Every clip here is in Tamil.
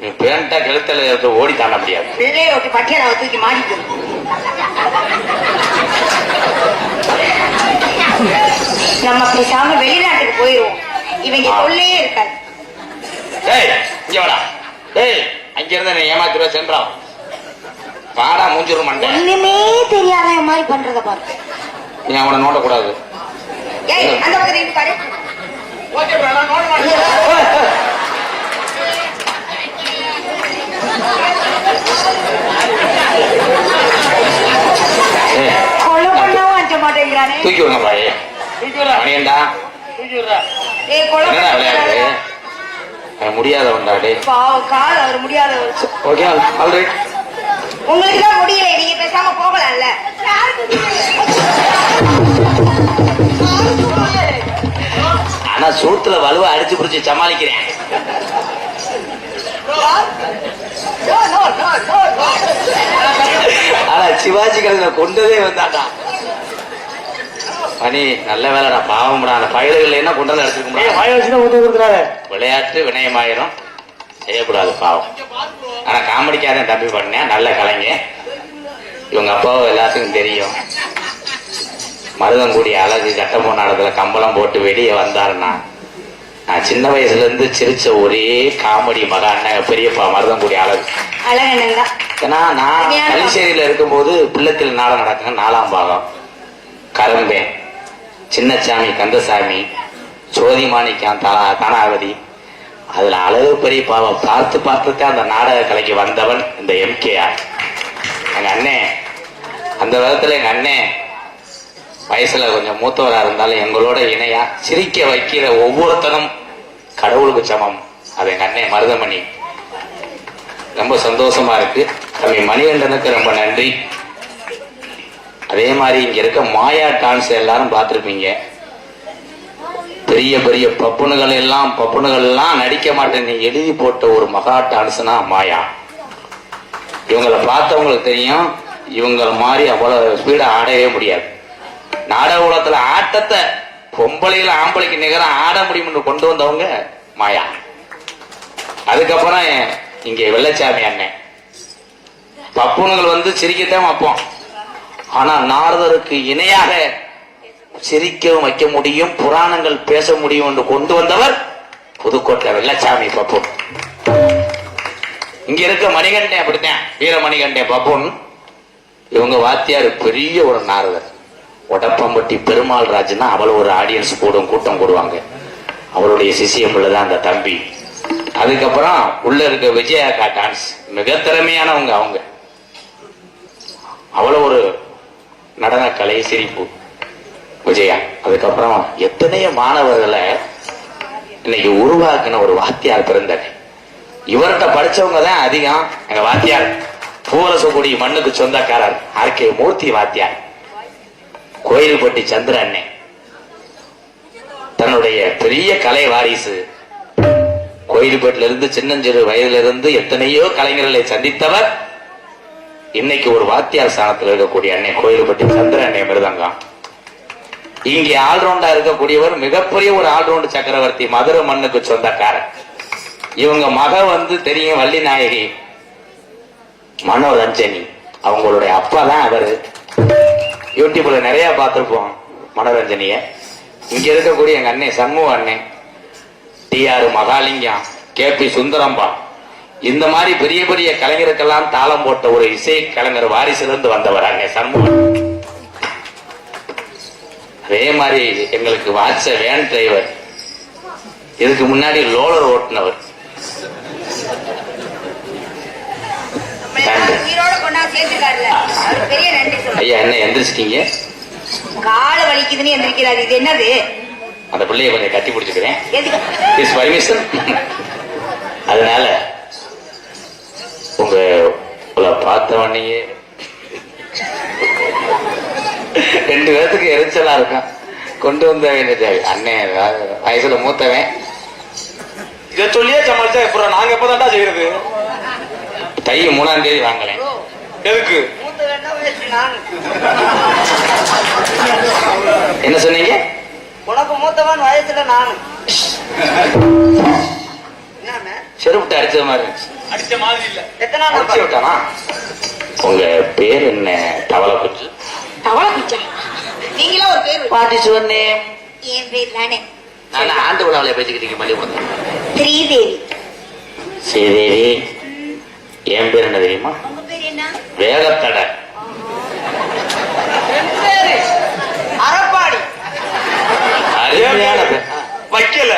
நீ பேண்டா கழுத்துல ஓடி தாண்ட முடியாது. பிள்ளைய விட்டு பட்டியலை தூக்கி மாட்டிக்கணும் நம்ம பேசாம வெளிநாட்டுக்கு போயிருவோம். இவங்க தொல்லையே இருக்காது. டேய் இங்க வாடா. டேய் அங்க இருந்து நீ ஏமாத்திருவ சென்றா. பாடா மூஞ்சிரும் மண்டை. ஒண்ணுமே தெரியாத மாதிரி பண்றத பாரு. நீ அவனை நோண்டக்கூடாது. ஏய் அந்த பக்கம் பாரு. பண்ணவும் தூக்கி விடுங்க பாய் மணியண்டா ஏய் கொலை என்னடா விளையாடு? பண்ண அவன் முடியாதவன்டா டே அவர் முடியாதவர். ஓகே ஆல்ரைட் உங்களுக்கு தான் முடியல நீங்க பேசாம போகலாம்ல? ஆனா சூத்துல வலுவா அடிச்சு புடிச்சு சமாளிக்கிறேன். ஆனா சிவாஜி கலைஞர் கொண்டதே வந்தாடா பனி நல்ல வேலைடா பாவம்டா அந்த பயல்கள் என்ன கொண்டு அடிச்சிருக்க முடியாது விளையாட்டு வினயமாயிரும். செய்யக்கூடாது பாவம். ஆனா காமெடிக்காக தம்பி பண்ணேன். நல்ல கலைஞர் இவங்க அப்பாவும் எல்லாத்துக்கும் தெரியும். மருதங்குடி அழகு கட்ட போனாடத்துல கம்பளம் போட்டு வெளியே வந்தாருன்னா. நான் சின்ன வயசுல இருந்து சிரிச்ச ஒரே காமெடி மக அண்ணன் பெரியப்பா மருதங்குடி அழகு அழகண்ணன் தான் ஏன்னா நான் கலிச்சேரியில இருக்கும்போது பிள்ளைத்தில் நாடகம் நடக்குங்க நாலாம் பாகம். கரும்பேன் சின்னசாமி கந்தசாமி சோதி மாணிக்கம் தலா தனாவதி அதுல அழகு பெரியப்பாவை பார்த்து பார்த்துட்டு அந்த நாடக கலைக்கு வந்தவன் இந்த எம்கேஆர். எங்க அண்ணே அந்த விதத்துல எங்க அண்ணே வயசுல கொஞ்சம் மூத்தவரா இருந்தாலும் எங்களோட இணையா சிரிக்க வைக்கிற ஒவ்வொருத்தனும் கடவுளுக்கு சமம். அது எங்க அண்ணே மருதமணி. ரொம்ப சந்தோஷமா இருக்கு. தம்பி மணிகண்டனுக்கு ரொம்ப நன்றி. அதே மாதிரி இங்க இருக்க மாயா டான்ஸ் எல்லாரும் பார்த்துருப்பீங்க. பெரிய பெரிய பப்புனுகள் எல்லாம் பப்புனுகள் எல்லாம் நடிக்க மாட்டேன். நீ எழுதி போட்ட ஒரு மகா டான்ஸ்னா மாயா. இவங்களை பார்த்தவங்களுக்கு தெரியும். இவங்களை மாதிரி அவ்வளவு ஸ்பீடா ஆடவே முடியாது. நாடக உலகத்துல ஆட்டத்தை பொம்பளையில ஆம்பளைக்கு நிகரம் ஆட முடியும்னு கொண்டு வந்தவங்க மாயா. அதுக்கப்புறம் இங்க வெள்ளச்சாமி அண்ணன். பப்புனுங்கள் வந்து சிரிக்கத்தான் வைப்போம். ஆனா நாரதருக்கு இணையாக சிரிக்கவும் வைக்க முடியும் புராணங்கள் பேச முடியும் என்று கொண்டு வந்தவர் புதுக்கோட்டை வெள்ளச்சாமி பப்பு இங்க இருக்க மணிகண்டே அப்படித்தான் வீரமணிகண்டே பப்புன். இவங்க வாத்தியார் பெரிய ஒரு நாரதர். ஒடப்பம்பட்டி பெருமாள் ராஜ்னா அவ்வளவு ஒரு ஆடியன்ஸ் கூடும் கூட்டம் கூடுவாங்க அவருடைய சிசியம்ல தான் அந்த தம்பி. அதுக்கப்புறம் உள்ள இருக்க விஜயாக்கா டான்ஸ் மிக திறமையானவங்க அவங்க. அவ்வளவு ஒரு நடனக்கலை சிரிப்பு. விஜயா அதுக்கப்புறம் எத்தனையோ மாணவர்களை இன்னைக்கு உருவாக்குன ஒரு வாத்தியார் பிறந்தார் இவர்கிட்ட படிச்சவங்க தான் அதிகம். எங்க வாத்தியார் பூவரசக்குடி மண்ணுக்கு சொந்தக்காரர் ஆர் கே மூர்த்தி வாத்தியார். கோயில்பட்டி சந்திர அண்ணே. தன்னுடைய பெரிய கலை வாரிசு. கோயில்பட்டில இருந்து சின்னஞ்சிறு வயதுல இருந்து எத்தனையோ கலைஞர்களை சந்தித்தவர். இன்னைக்கு ஒரு வாத்தியார் ஸ்தானத்தில் இருக்கக்கூடிய அன்னை கோயில்பட்டி சந்திர அன்னை மிருதங்கம் இங்கே ஆல்ரவுண்டா இருக்கக்கூடியவர் மிகப்பெரிய ஒரு ஆல்ரவுண்ட் சக்கரவர்த்தி மதுரை மண்ணுக்கு சொந்தக்காரர். இவங்க மக வந்து தெரியும் வள்ளி நாயகி மனோரஞ்சனி அவங்களுடைய அப்பா தான் அவரு. யூடியூப்ல நிறைய பார்த்துருப்போம் மனோரஞ்சனிய. இங்க இருக்கக்கூடிய எங்க அண்ணன் சண்முக அண்ணன் T R Mahalingam K B சுந்தரம்பா. இந்த மாதிரி பெரிய பெரிய கலைஞருக்கெல்லாம் தாளம் போட்ட ஒரு இசை கலைஞர் வாரிசிலிருந்து வந்தவர் அண்ணன் சண்முகன் அதே மாதிரி எங்களுக்கு வாட்ச வேன் டிரைவர். இதுக்கு முன்னாடி லோலர் ஓட்டுனவர். உயிரோட கொண்டாந்து சேர்த்துக்காருல அவருக்கு பெரிய நன்றி சொல்லுங்க ஐயா என்ன எந்திரிச்சிட்டீங்க? கால வலிக்குதுன்னு எந்திரிக்கிறாரு. இது என்னது? அந்த பிள்ளைய கொஞ்சம் கட்டி பிடிச்சிக்கிறேன். எதுக்கு? இஸ் பர்மிஷன் அதனால உங்க உங்களை பார்த்த உடனேயே ரெண்டு பேர்த்துக்கு எரிச்சலா இருக்கும். கொண்டு வந்த வேண்டியது அண்ணன் வயசுல மூத்தவன். இதை சொல்லியே சமாளிச்சா எப்பறம் நாங்க எப்பதான்டா செய்யறது? தை மூணாம் தேதி வாங்கலேன். எதுக்கு? என்ன சொன்னீங்க? உனக்கு மூத்தவன் வயசுல நான்? செருப்புட்டு அடிச்ச மாதிரி இருந்துச்சு. அடிச்ச மாதிரி இல்ல. எத்தனாம் அடிச்சு விட்டானா? உங்க பேர் என்ன? தவளை குஞ்சு தவளை குச்சா நீங்களா ஒரு பேர் யுவர் நேம்? என் பேர் தானே நான் ஆண்டு விழாவில பேசிக்கிட்டீங்க மல்லி கொடுத்து ஸ்ரீதேவி. ஸ்ரீதேவி. என் பேர் என்ன தெரியுமா? வேகத்தடை. வைக்கல.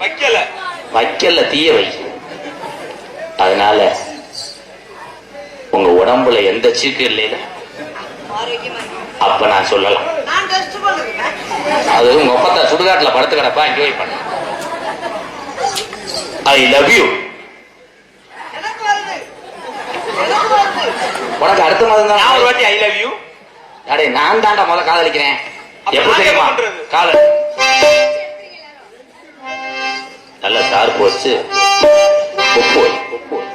வைக்கல. வைக்கல தீய வை. அதனால உங்க உடம்புல எந்த சீக்கு இருக்கு. அப்ப நான் சொல்லலாம். அது உங்க ஒப்பத்தா சுடுகாட்டுல படுத்து கிடப்பா என்ஜாய் பண்ண. ஐ லவ் யூ எனக்கு வருது எனக்கு வருது உனக்கு அடுத்த மாதம் நான் ஒரு தான் வாட்டி ஐ லவ் யூ அடே நான் தாண்டா முதல்ல காதலிக்கிறேன். எப்படி தெரியுமா? காதல். நல்ல சார்பு வச்சு உப்பு. வை, உப்பு வை.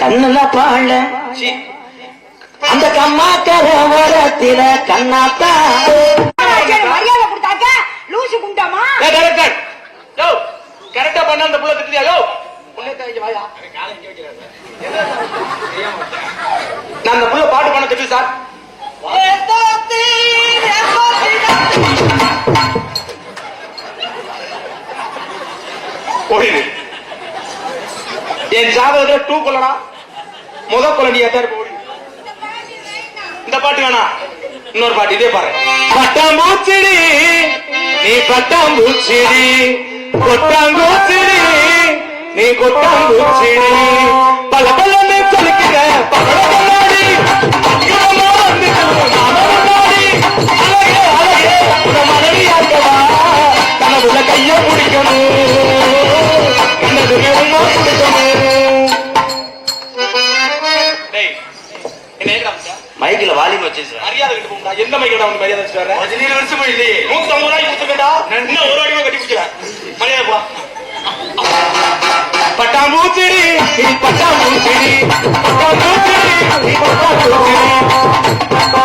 கண்ணுல பாழ. சீ, அந்த கம்மாக்கர ஓரத்தில கண்ணாத்தா. மரியாதை கொடுத்தாக்க? லூசு குண்டாமா? ஆ. பண்ண அந்த புள்ள திட்டுறியா, நான் அந்த புள்ள பாட்டு பண்ண தெரியும் சார். என் ஜாதகத்துல டூ கொள்ளடா முத கொள்ள தான் எத்தாரு போடி இந்த பாட்டு வேணா. இன்னொரு பாட்டு இதே பாரு. பட்டாம்பூச்சிடி நீ பட்டாம்பூச்சிடி கொட்டாம்பூச்சிடி நீ கொட்டாம்பூச்சிடி பல பலன்னு பகல முன்னாடி கனவுல கைய பிடிக்கணும். மைக்கில் வாலியம் வச்சு மரியாதை கட்டு போகும்டா. எந்த மைக்கடா உனக்கு மரியாதை வச்சுட்டு பதினேழு வருஷமா இல்லையே நூத்தி ஐம்பது ரூபாய்க்கு கொடுத்துக்கடா இன்னும் ஒரு அடிமை கட்டி பிடிக்கிறேன். மரியாதை போ பட்டாம்பூச்சிடி நீ பட்டாம்பூச்சிடி பட்டாம்பூச்சிடி நீ பட்டாம்பூச்சிடி எல்லா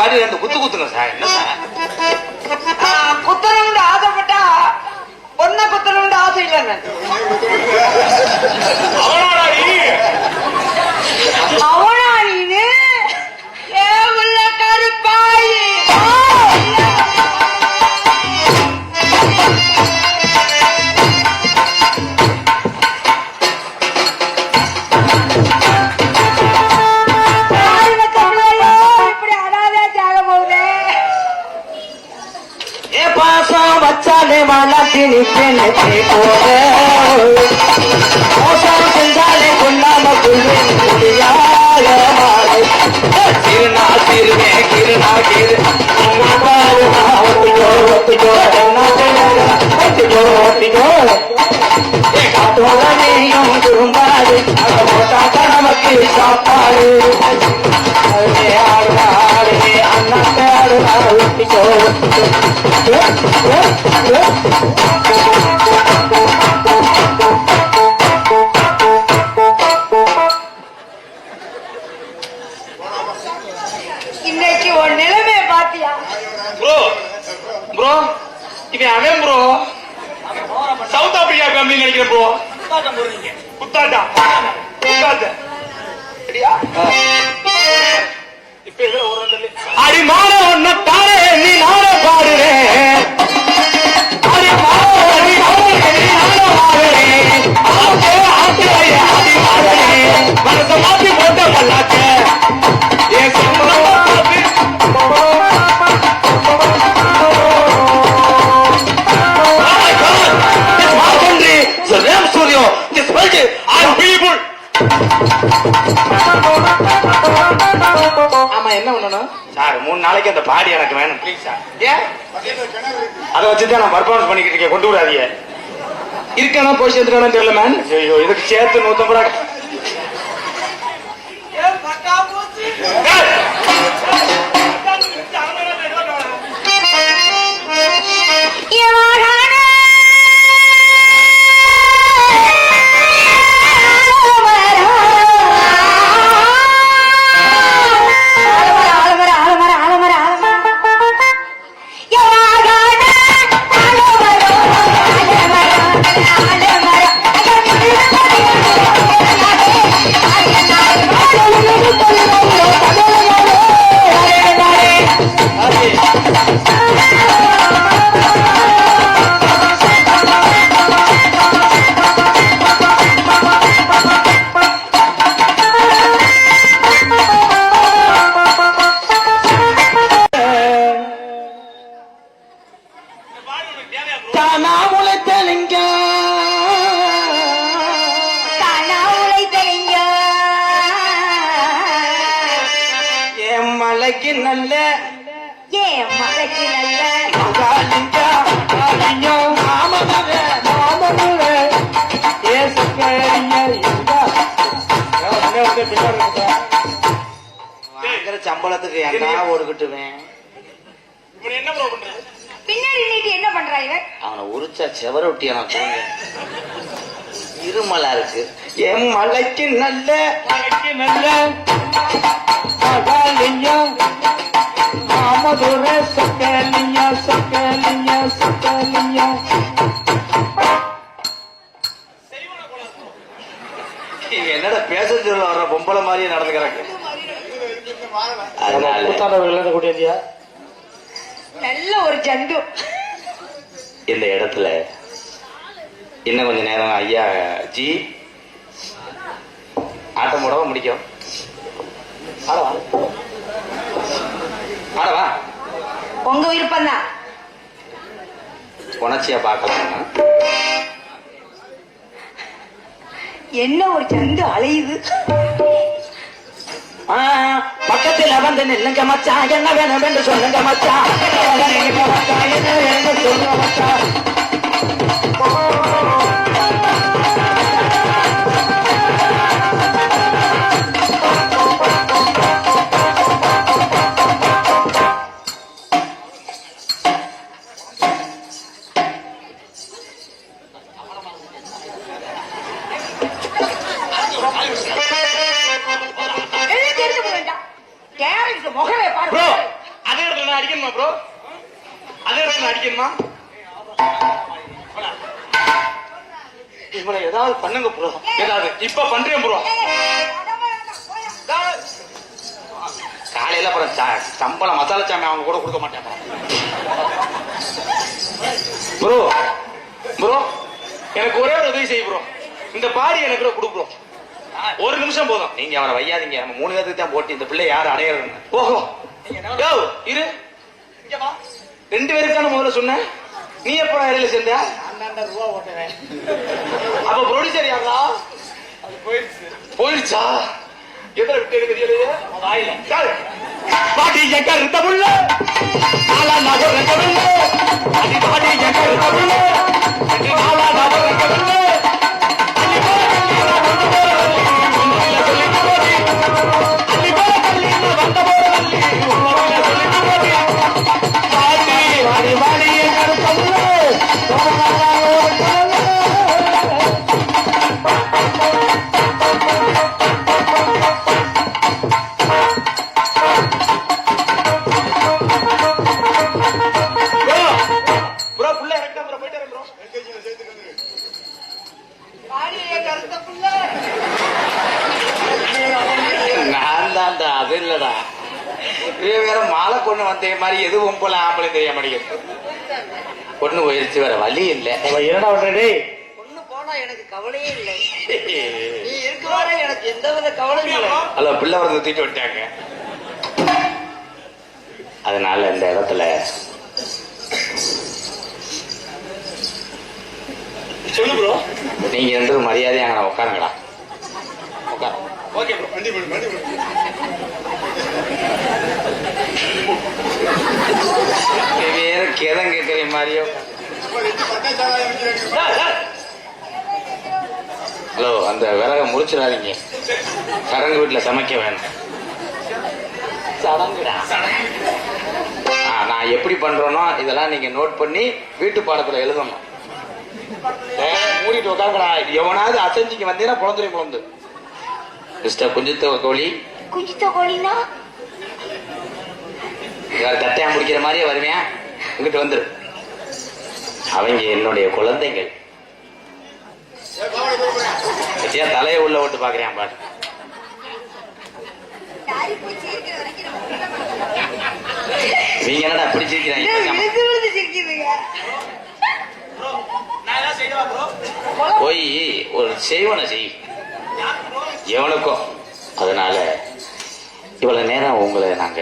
பாடி ரெண்டு குத்து குத்துங்க சார். என்ன சார்? குத்தணும்னு ஆசைப்பட்டா பொண்ணை குத்தணும்னு ஆசை இல்லைங்க அவனோட நீ. அவனா வளர்த்தி நிப்பேன் போக மோசம் செஞ்சாலே கொல்லாம கொள்வேன் முடியாத மாலை கிருணா கிருமே கிருணா கிரு ஒத்துக்கோ ஒத்துக்கோ ஒத்துக்கோ ஒத்துக்கோ ஏ திரும்பாது அத போட்டாக்க நமக்கு சாப்பாடு ஆடுனே ஆடுனா ஆடுனே அண்ணாத்த ஆடுனா இன்னைக்கு ஆமா என்ன பண்ணணும்? சார் மூணு நாளைக்கு அந்த பாடி எனக்கு வேணும். ப்ளீஸ் சார் ஏன்? அதை வச்சுதான் நான் பர்ஃபார்மன்ஸ் பண்ணிக்கிட்டு கொண்டு விடாதீங்க. இருக்கானா போய் தெரியல மேன் ஐயோ இதுக்கு சேர்த்து நூத்தம் ரூபா. வாங்குற சம்பளத்துக்கு என்ன ஒடுக்கிட்டுவேன் என்ன ப்ரோ பண்றது? பின்னாடி நீட்டி என்ன பண்றா இவன் அவனை உரிச்சா செவரொட்டி எனக்கு இருமலா இருக்கு. என் மலைக்கு நல்ல மலைக்கு நல்ல காலிங்க மாமதுர சக்கலிங்க சக்கலிங்க இவன் என்னடா பேச சொல்ல வர்ற பொம்பளை மாதிரியே நடந்துக்கிறாங்க. புத்தாண்டவர்கள் கூட்டியா நல்ல ஒரு ஜந்து இந்த இடத்துல இன்னும் கொஞ்ச நேரம் ஐயா ஜி ஆட்டம் போடவா முடிக்கும்? ஆடவா? ஆடவா? உங்க விருப்பம் தான் உணர்ச்சியா பார்க்கலாம். என்ன ஒரு ஜந்து அலையுது. பக்கத்துல வந்து நில்லுங்க மச்சான். என்ன வேணும் என்று சொல்லுங்க மச்சான். என்ன வேணும்னு சொல்லுங்க மச்சான். அடிக்கணுமா ப்ரோ அதே இடத்துல அடிக்கணுமா? இவனை ஏதாவது பண்ணுங்க ப்ரோ ஏதாவது. இப்ப பண்றேன் ப்ரோ காலையில அப்புறம் சம்பளம் மசாலா சாமி அவங்க கூட கொடுக்க மாட்டேன் ப்ரோ ப்ரோ எனக்கு ஒரே ஒரு உதவி செய்ய ப்ரோ இந்த பாடி எனக்கு கூட கொடுக்குறோம் ஒரு நிமிஷம் போதும். நீங்க அவரை வையாதீங்க. நம்ம மூணு பேருக்கு தான் போட்டு. இந்த பிள்ளை யாரும் அடையாளம் ஓஹோ இரு. ரெண்டு பேருக்கான முதல்ல சொன்னேன் நீ எப்ப இடையில சேர்ந்த? அப்ப ப்ரொடியூசர் யாரா போயிடுச்சா. எதிர விட்டு தெரியலையே? பாட்டி எங்க இருந்த புள்ள? நாலா நகர் இருந்த புள்ள. அடி பாட்டி எங்க இருந்த புள்ள? நாலா நகர் இருந்த புள்ள. எது பொம்பளை ஆம்பளை தெரிய மாட்டேங்குது பொண்ணு போயிருச்சு வேற வழி இல்ல. என்னடா பண்றே பொண்ணு போனா எனக்கு கவலையே இல்லை. நீ எனக்கு எந்தவித கவலையும் இல்லை. ஹலோ பிள்ளை வரது தூக்கிட்டு விட்டாங்க அதனால இந்த இடத்துல சொல்லு ப்ரோ நீங்க பேரும் மரியாதையாக உட்காருங்களா உட்காரு ஓகே ப்ரோ வண்டி வேற கேதம் கேட்கற மாதிரியோ ஹலோ அந்த விறக முடிச்சிடாதீங்க சடங்கு வீட்டுல சமைக்க வேணும் சடங்குடா? ஆ, நான் எப்படி பண்றேனோ இதெல்லாம் நீங்க நோட் பண்ணி வீட்டு பாடத்துல எழுதணும். மூடிட்டு உட்காருங்கடா. எவனாவது அசைஞ்சிக்கு வந்தீங்கன்னா புலந்துரை புலந்து மிஸ்டர் குஞ்சித்த கோழி குஞ்சித்த கோழினா வேற தட்டையா முடிக்கிற மாதிரியே வருவேன். இங்கிட்டு வந்துரு. அவங்க என்னுடைய குழந்தைகள். தலையை உள்ள விட்டு பாக்குறேன் பாரு. நீங்க என்னடா பிடிச்சிருக்கிறாங்க? போய் ஒரு செய்வன செய். எவனுக்கும் அதனால இவ்வளவு நேரம் உங்களை நாங்க